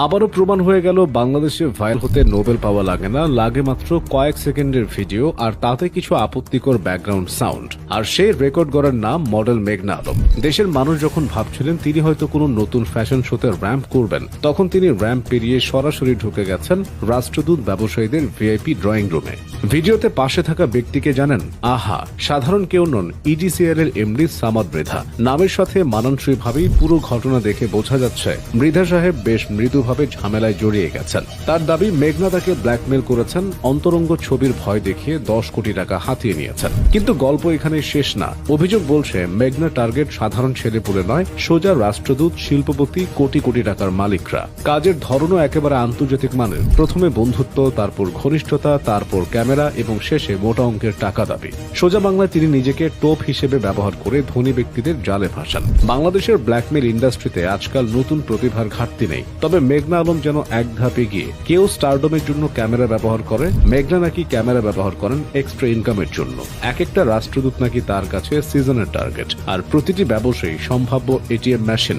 আবারও প্রমাণ হয়ে গেল, বাংলাদেশে ভাইরাল হতে নোবেল পাওয়া লাগে না, লাগে মাত্র কয়েক সেকেন্ডের ভিডিও আর তাতে কিছু আপত্তিকর ব্যাকগ্রাউন্ড সাউন্ড আর সেই রেকর্ড করার নাম মডেল মেঘনা আলম। দেশের মানুষ যখন ভাবছিলেন তিনি হয়তো কোনো নতুন ফ্যাশন শোতে র্যাম্প করবেন, তখন তিনি র্যাম্প পেরিয়ে সরাসরি ঢুকে গেছেন রাষ্ট্রদূত ব্যবসায়ীদের ভিআইপি ড্রয়িং রুমে ভিডিওতে পাশে থাকা ব্যক্তিকে জানেন, আহা, সাধারণ কেউ নন ইডিসিএল এর এমডি সামাদ মৃধা নামের সাথে মানানসইভাবেই পুরো ঘটনা দেখে বোঝা যাচ্ছে মৃধা সাহেব বেশ মৃদুভাবে ঝামেলায় জড়িয়ে গেছেন। তার দাবি, মেঘনা তাকে ব্ল্যাকমেল করেছেন, অন্তরঙ্গ ছবির ভয় দেখিয়ে দশ কোটি টাকা হাতিয়ে নিয়েছেন। কিন্তু গল্প এখানে শেষ না। অভিযোগ বলছে, মেঘনা টার্গেট সাধারণ ছেলে পুলে নয়, সোজা রাষ্ট্রদূত, শিল্পপতি, কোটি কোটি টাকার মালিকরা। কাজের ধরনও একেবারে আন্তর্জাতিক মানের। প্রথমে বন্ধুত্ব, তারপর ঘনিষ্ঠতা, তারপর ক্যামেরা এবং শেষে মোটা অঙ্কের টাকা দাবি। সোজা বাংলায় তিনি নিজেকে টোপ হিসেবে ব্যবহার করে ধনী ব্যক্তিদের জালে ভাসান। বাংলাদেশের ব্ল্যাকমেল ইন্ডাস্ট্রিতে আজকাল নতুন প্রতিভার ঘাটতি নেই। তবে মেঘনা আলম যেন এক ধাপে গিয়ে কেউ স্টারডমের জন্য ক্যামেরা ব্যবহার করে, মেঘনা নাকি ক্যামেরা ব্যবহার করেন এক্সট্রা ইনকামের জন্য। এক একটা রাষ্ট্রদূত নাকি তার কাছে সিজনের টার্গেট আর প্রতিটি ব্যবসায়ী সম্ভাব্য এটিএম মেশিন